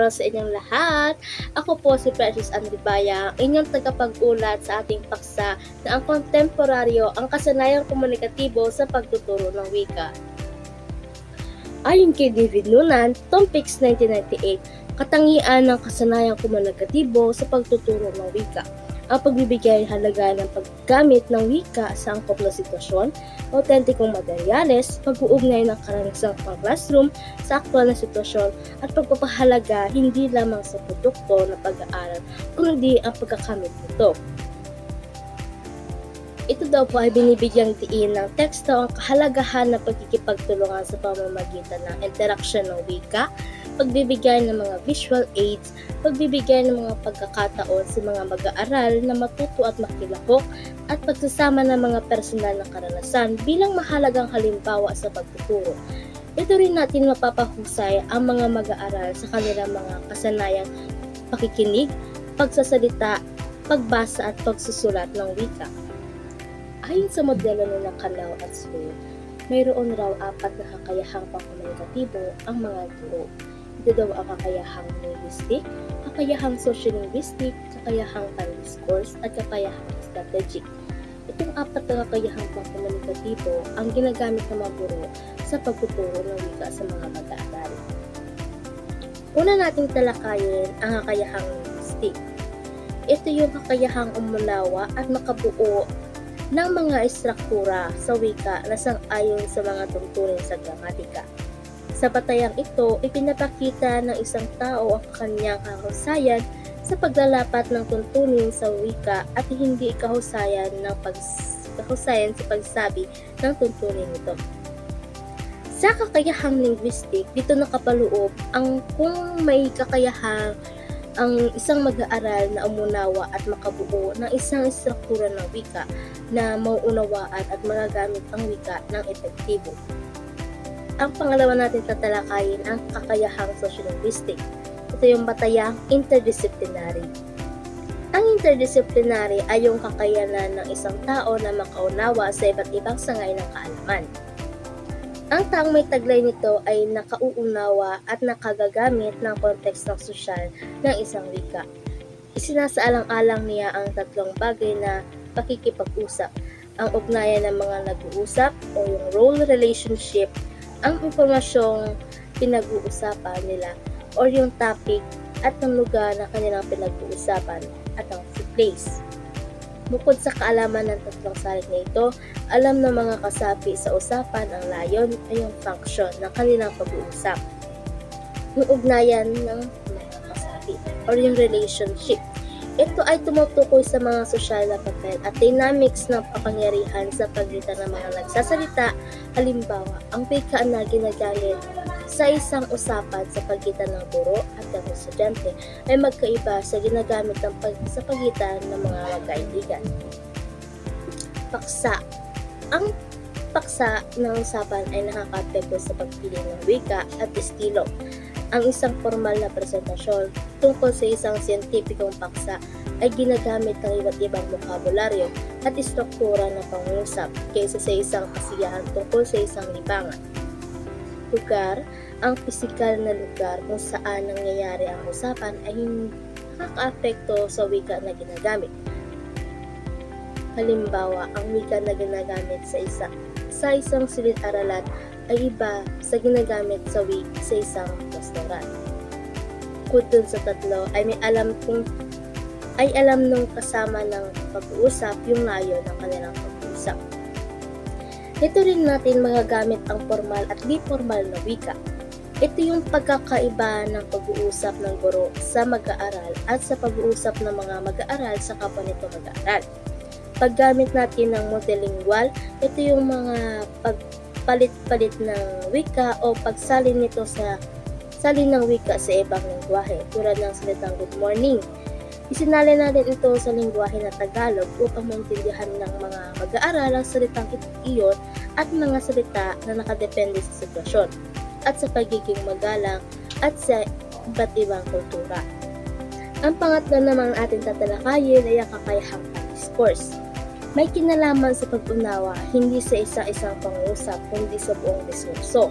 araw sa inyong lahat. Ako po si Precious Andribaya, ang inyong tagapag-ulat sa ating paksa na ang kontemporaryo ang kasanayang komunikatibo sa pagtuturo ng wika. Ayon kay David Nunan, Tompics 1998, katangian ng kasanayang komunikatibo sa pagtuturo ng wika ang pagbibigay halaga ng paggamit ng wika sa angkop na sitwasyon, autentikong materyales, pag-uugnay ng karanasan pang classroom sa aktwal na sitwasyon, at pagpapahalaga hindi lamang sa produkto na pag-aaral, kundi ang pagkakamit nito. Ito daw po ay binibigyang diin ng teksto ang kahalagahan ng pagkikipagtulungan sa pamamagitan ng interaksyon ng wika, pagbibigay ng mga visual aids, pagbibigay ng mga pagkakataon sa mga mag-aaral na matuto at makilahok, at pagsasama ng mga personal na karanasan bilang mahalagang halimbawa sa pagtuturo. Ito rin natin mapapahusay ang mga mag-aaral sa kanilang mga kasanayang pakikinig, pagsasalita, pagbasa at pagsusulat ng wika. Ayon sa modelo ng Kanaw at Sue, mayroon raw apat na kakayahang pangkomunikatibo ang mga guro. Ito daw ang kakayahang linguistic, kakayahang sociolinguistic, kakayahang pan-discourse, at kakayahang strategic. Itong apat na kakayahang pangkomunikatibo ang ginagamit ng mga guro sa pagtuturo ng wika sa mga mag-aaral. Una nating talakayin ang kakayahang linguistic. Ito yung kakayahang umunawa at makabuo ng mga estruktura sa wika na sang-ayon sa mga tungkulin sa gramatika. Sa batayang ito, ipinapakita ng isang tao ang kanyang kahusayan sa paglalapat ng tuntunin sa wika at hindi kahusayan ng pag kahusayan sa pagsabi ng tuntunin nito. Sa kakayahang linguistic, dito nakapaloob ang kung may kakayahang ang isang mag-aaral na umunawa at makabuo ng isang estruktura ng wika na mauunawaan at magagamit ang wika ng epektibo. Ang pangalawa natin tatalakayin ang kakayahang sociolinguistic. Ito yung batayang interdisciplinary. Ang interdisciplinary ay yung kakayanan ng isang tao na makaunawa sa iba't ibang sangay ng kaalaman. Ang taong may taglay nito ay nakauunawa at nakagagamit ng kontekstong sosyal ng isang wika. Isinasaalang-alang niya ang tatlong bagay na pakikipag-usap, ang ugnayan ng mga nag-uusap o yung role relationship, ang impormasyong pinag-uusapan nila or yung topic at ng lugar na kanilang pinag-uusapan at ang place. Bukod sa kaalaman ng tatlong salik na ito, alam ng mga kasapi sa usapan ang layon ay yung function ng kanilang pag-uusap. Yung ugnayan ng mga kasapi or yung relationship. Ito ay tumutukoy sa mga sosyal na papel at dynamics ng kapangyarihan sa pagitan ng mga nagsasalita. Halimbawa, ang wika na ginagamit sa isang usapan sa pagitan ng guro at ng estudyante ay magkaiba sa ginagamit ng pag sa pagitan ng mga magkaibigan. Paksa Ang paksa ng usapan ay nakakapekto sa pagpili ng wika at estilo. Ang isang formal na presentasyon tungkol sa isang siyentipikong paksa ay ginagamit ng iba't ibang bokabularyo at istruktura ng pangungusap kaysa sa isang kasiyahan tungkol sa isang libangan. Lugar, ang pisikal na lugar kung saan nangyayari ang usapan ay nakakaapekto sa wika na ginagamit. Halimbawa, ang wika na ginagamit sa isa sa isang silid-aralan ay iba sa ginagamit sa week sa isang restaurant. Bukod sa tatlo ay may alam kung ay alam nung kasama ng pag-uusap yung layo ng kanilang pag-uusap. Ito rin natin magagamit ang formal at di formal na wika. Ito yung pagkakaiba ng pag-uusap ng guro sa mag-aaral at sa pag-uusap ng mga mag-aaral sa kapwa nito mag-aaral. Paggamit natin ng multilingual, ito yung mga pagpalit-palit ng wika o pagsalin nito sa salin ng wika sa ibang lingwahe tulad ng salitang good morning. Isinalin natin ito sa lingwahe na Tagalog upang maintindihan ng mga mag-aaral ang salitang iyon at mga salita na nakadepende sa sitwasyon at sa pagiging magalang at sa iba't ibang kultura. Ang pangatlo namang ating tatalakayin ay ang kakayahang discourse. May kinalaman sa pag-unawa hindi sa isa-isang pangusap kundi sa buong diskurso.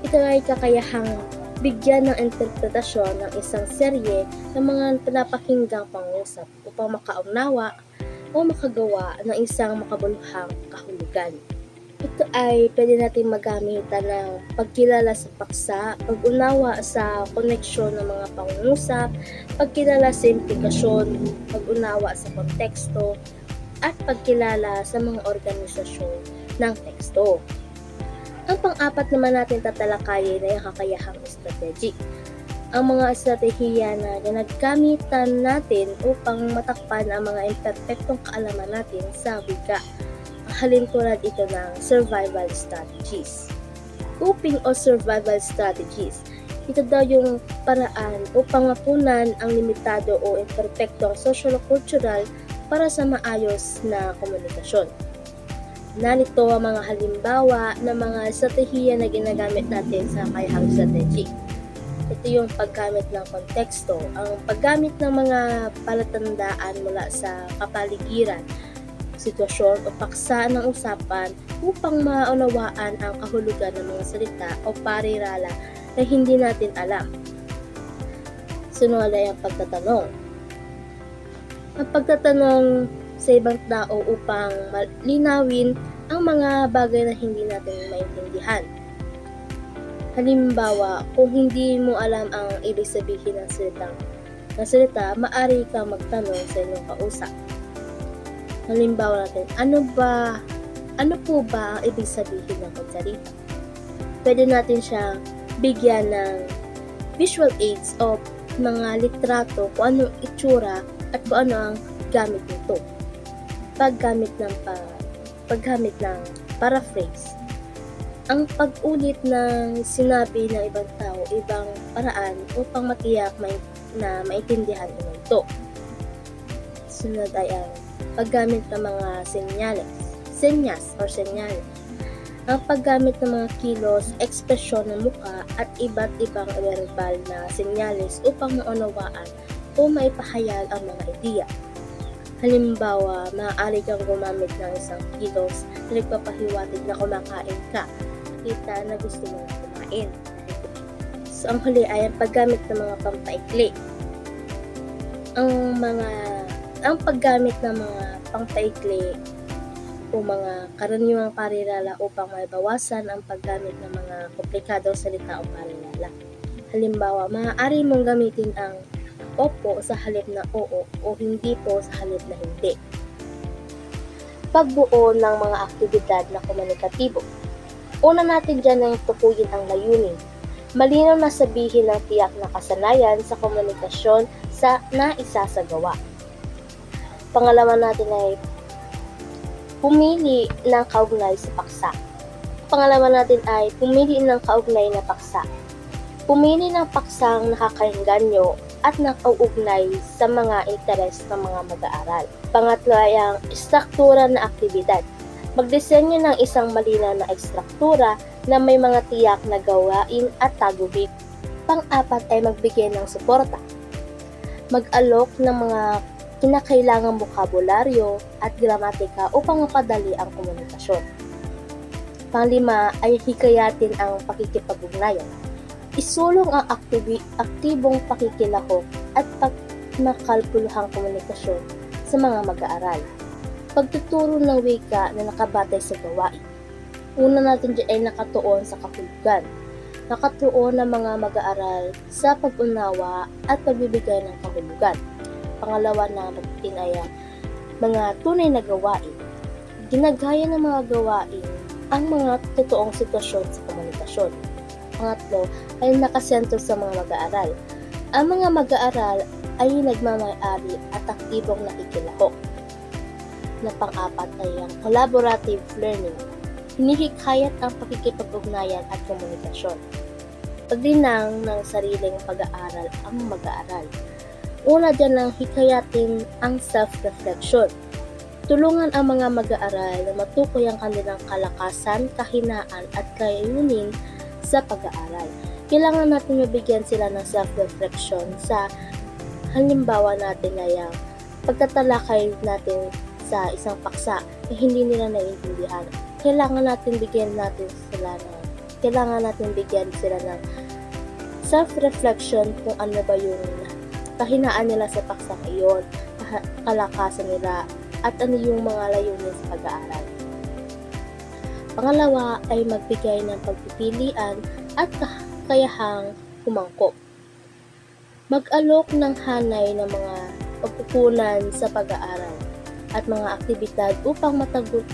Ito ay kakayahang bigyan ng interpretasyon ng isang serye ng mga pinapakinggang pangusap upang makaunawa o makagawa ng isang makabuluhang kahulugan. Ito ay pwede natin magamitan ng pagkilala sa paksa, pag-unawa sa koneksyon ng mga pangungusap, pagkilala sa implikasyon, pag-unawa sa konteksto, at pagkilala sa mga organisasyon ng teksto. Ang pang-apat naman natin tatalakayin ay ang kakayahang strategy. Ang mga estratehiya na ginagamitan natin upang matakpan ang mga imperfectong kaalaman natin sa wika. Ang halin tulad ito ng survival strategies. Coping o survival strategies. Ito daw yung paraan upang mapunan ang limitado o imperfectong social-cultural para sa maayos na komunikasyon. Narito ang mga halimbawa ng mga estratehiya na ginagamit natin sa kayahang strategy. Ito yung paggamit ng konteksto, ang paggamit ng mga palatandaan mula sa kapaligiran, sitwasyon o paksa ng usapan upang maunawaan ang kahulugan ng mga salita o parirala na hindi natin alam. Sunod ay ang pagtatanong. Ang pagtatanong sa ibang tao upang malinawin ang mga bagay na hindi natin maintindihan. Halimbawa, kung hindi mo alam ang ibig sabihin ng salitang ng salita, maaari kang magtanong sa inyong kausap. Halimbawa natin, ano ba, ano po ba ang ibig sabihin ng pagsalita? Pwede natin siya bigyan ng visual aids o mga litrato kung anong itsura at kung ano ang gamit nito. Paggamit ng pa, paggamit ng paraphrase. Ang pag-ulit ng sinabi ng ibang tao, ibang paraan upang matiyak may, na maintindihan mo ito. Sunod ay ang paggamit ng mga senyales, senyas or senyales. Ang paggamit ng mga kilos, ekspresyon ng mukha at iba't ibang verbal na senyales upang maunawaan o maipahayag ang mga ideya. Halimbawa, maaari kang gumamit ng isang kilos na nagpapahiwatig na kumakain ka. Kita na gusto mo kumain. So, ang huli ay ang paggamit ng mga pampaikli. Ang mga ang paggamit ng mga pampaikli o mga karaniwang parirala upang maibawasan ang paggamit ng mga komplikadong salita o parirala. Halimbawa, maaari mong gamitin ang opo sa halip na oo o hindi po sa halip na hindi. Pagbuo ng mga aktibidad na komunikatibo. Una natin dyan ay tukuyin ang layunin. Malinaw na sabihin ng tiyak na kasanayan sa komunikasyon sa naisasagawa. Pangalawa natin ay pumili ng kaugnay sa paksa. Pangalawa natin ay pumili ng kaugnay na paksa. Pumili ng paksang nakakainganyo at nakauugnay sa mga interes ng mga mag-aaral. Pangatlo ay ang struktura na aktibidad. Magdisenyo ng isang malinaw na ekstruktura na may mga tiyak na gawain at tagubig. Pang-apat ay magbigay ng suporta. Mag-alok ng mga kinakailangang bokabularyo at gramatika upang mapadali ang komunikasyon. Panglima ay hikayatin ang pakikipag-ugnayan isulong ang aktibi, aktibong pakikilahok at pagmakalpuluhang komunikasyon sa mga mag-aaral. Pagtuturo ng wika na nakabatay sa gawain. Una natin dyan ay nakatuon sa kahulugan. Nakatuon ng mga mag-aaral sa pag-unawa at pagbibigay ng kahulugan. Pangalawa na natin ay ang mga tunay na gawain. Ginagaya ng mga gawain ang mga totoong sitwasyon sa komunikasyon pangatlo ay nakasentro sa mga mag-aaral. Ang mga mag-aaral ay nagmamayari at aktibong nakikilahok. Na pang-apat ay ang collaborative learning. Hinihikayat ang pakikipag-ugnayan at komunikasyon. Paglinang ng sariling pag-aaral ang mag-aaral. Una dyan ang hikayatin ang self-reflection. Tulungan ang mga mag-aaral na matukoy ang kanilang kalakasan, kahinaan at kayunin sa pag-aaral. Kailangan natin mabigyan sila ng self-reflection sa halimbawa natin ay ang pagtatalakay natin sa isang paksa na hindi nila naiintindihan. Kailangan natin bigyan natin sila ng kailangan natin bigyan sila ng self-reflection kung ano ba yung kahinaan nila sa paksang iyon, kaha- kalakasan nila, at ano yung mga layunin sa pag-aaral. Pangalawa ay magbigay ng pagpipilian at kakayahang kumangkop. Mag-alok ng hanay ng mga pagkukunan sa pag-aaral at mga aktibidad upang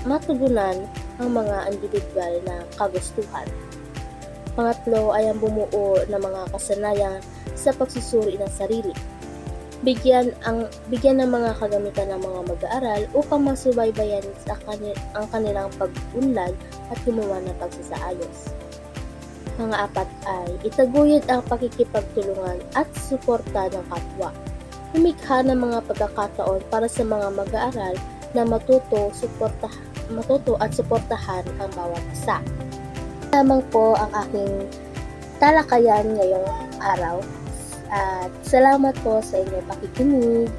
matugunan ang mga individual na kagustuhan. Pangatlo ay ang bumuo ng mga kasanayan sa pagsusuri ng sarili. Bigyan ang bigyan ng mga kagamitan ng mga mag-aaral upang masubaybayan sa kanil, ang kanilang pag-unlad at gumawa ng pagsasaayos. Mga apat ay itaguyod ang pakikipagtulungan at suporta ng kapwa. Lumikha ng mga pagkakataon para sa mga mag-aaral na matuto, suporta, matuto at suportahan ang bawat isa. Lamang po ang aking talakayan ngayong araw. At salamat po sa inyong pakikinig.